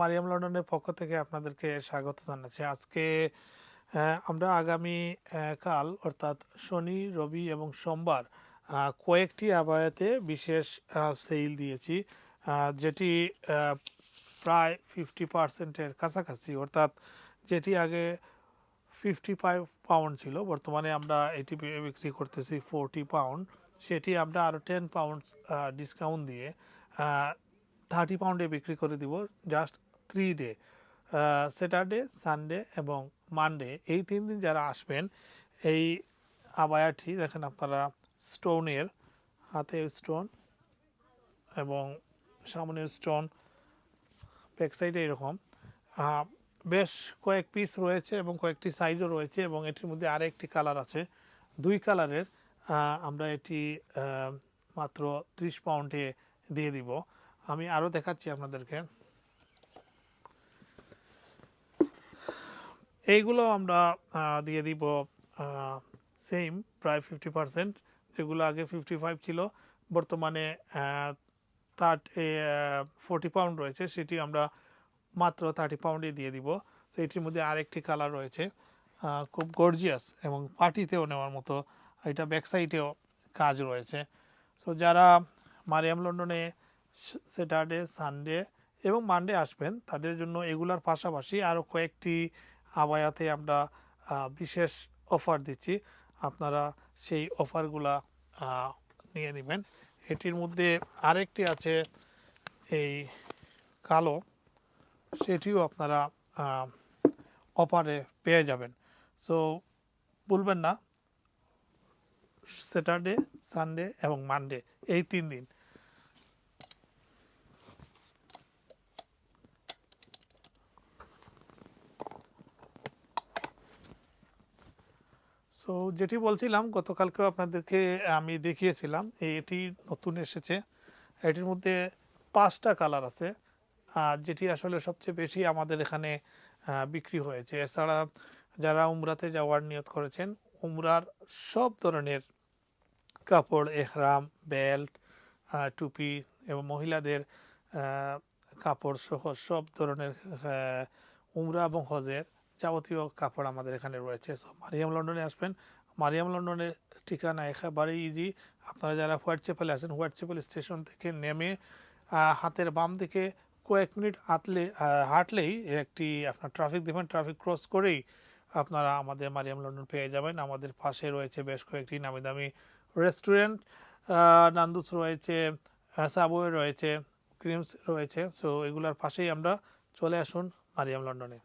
মারিয়াম লন্ডনের পক্ষ থেকে আপনাদেরকে স্বাগত জানাচ্ছি। আজকে আমরা আগামী কাল, অর্থাৎ শনি, রবি এবং সোমবার কয়েকটি আবায়াতে বিশেষ সেল দিয়েছি যেটি প্রায় ফিফটি পার্সেন্টের কাছাকাছি, অর্থাৎ যেটি আগে ফিফটি ফাইভ পাউন্ড ছিল, বর্তমানে আমরা এটি বিক্রি করতেছি ফোরটি পাউন্ড সেটি আমরা আরও টেন পাউন্ড ডিসকাউন্ট দিয়ে থার্টি পাউন্ডে বিক্রি করে দিব just three day Saturday, Sunday এবং মানডে। এই তিন দিন যারা আসবেন, এই আবায়াটি দেখেন আপনারা, স্টোনের হাতে স্টোন এবং সামনের স্টোন, ব্যাক সাইডে এরকম। বেশ কয়েক পিস রয়েছে এবং কয়েকটি সাইজও রয়েছে এবং এটির মধ্যে আরেকটি কালার আছে। দুই কালারের আমরা এটি মাত্র ত্রিশ পাউন্ডে দিয়ে দিব। আমি আরও দেখাচ্ছি আপনাদেরকে। এইগুলো আমরা দিয়ে দিব সেম প্রায় ফিফটি পার্সেন্ট যেগুলো আগে ফিফটি ফাইভ ছিল। বর্তমানে থার্ট ফোরটি পাউন্ড রয়েছে, সেটি আমরা মাত্র থার্টি পাউন্ডে দিয়ে দিব। তো এটির মধ্যে আরেকটি কালার রয়েছে খুব গর্জিয়াস এবং পার্টিতেও নেওয়ার মতো, এটা ব্যাক সাইডেও কাজ রয়েছে। সো যারা মারিয়াম লন্ডনে স্যাটারডে, সানডে এবং মানডে আসবেন। তাদের জন্য এগুলার পাশাপাশি আরও কয়েকটি আবায়াতে আমরা বিশেষ অফার দিচ্ছি। আপনারা সেই অফারগুলা নিয়ে নেবেন। এটির মধ্যে আরেকটি আছে, এই কালো। সেটিও আপনারা অফারে পেয়ে যাবেন। সো, ভুলবেন না। স্যাটারডে, সানডে এবং মানডে, এই তিন দিন। সো যেটি বলছিলাম, গতকালকেও আপনাদেরকে আমি দেখিয়েছিলাম, এটি নতুন এসেছে। এটির মধ্যে পাঁচটা কালার আছে, আর যেটি আসলে সবচেয়ে বেশি আমাদের এখানে বিক্রি হয়েছে। এছাড়া যারা উমরাতে যাওয়ার নিয়ত করেছেন, উমরার সব ধরনের কাপড়, এহরাম, বেল্ট টুপি এবং মহিলাদের কাপড় সহ সব ধরনের উমরা এবং হজের যাবতীয় কাপড় আমাদের এখানে রয়েছে। সো মারিয়াম লন্ডনে আসবেন। মারিয়াম লন্ডনের ঠিকানা একেবারে ইজি আপনারা যারা হোয়াইট চেপেলে আছেন হোয়াইট চেপেল স্টেশন থেকে নেমে হাতের বাম দিকে কয়েক মিনিট হাঁটলে হাঁটলেই একটি আপনার ট্রাফিক দেবেন ট্রাফিক ক্রস করেই আপনারা আমাদের মারিয়াম লন্ডন পেয়ে যাবেন। আমাদের পাশে রয়েছে বেশ কয়েকটি নামি দামি রেস্টুরেন্ট নান্দুস রয়েছে সাবওয়ে রয়েছে ক্রিমস রয়েছে। সো এগুলোর পাশেই আমরা চলে আসুন মারিয়াম লন্ডনে।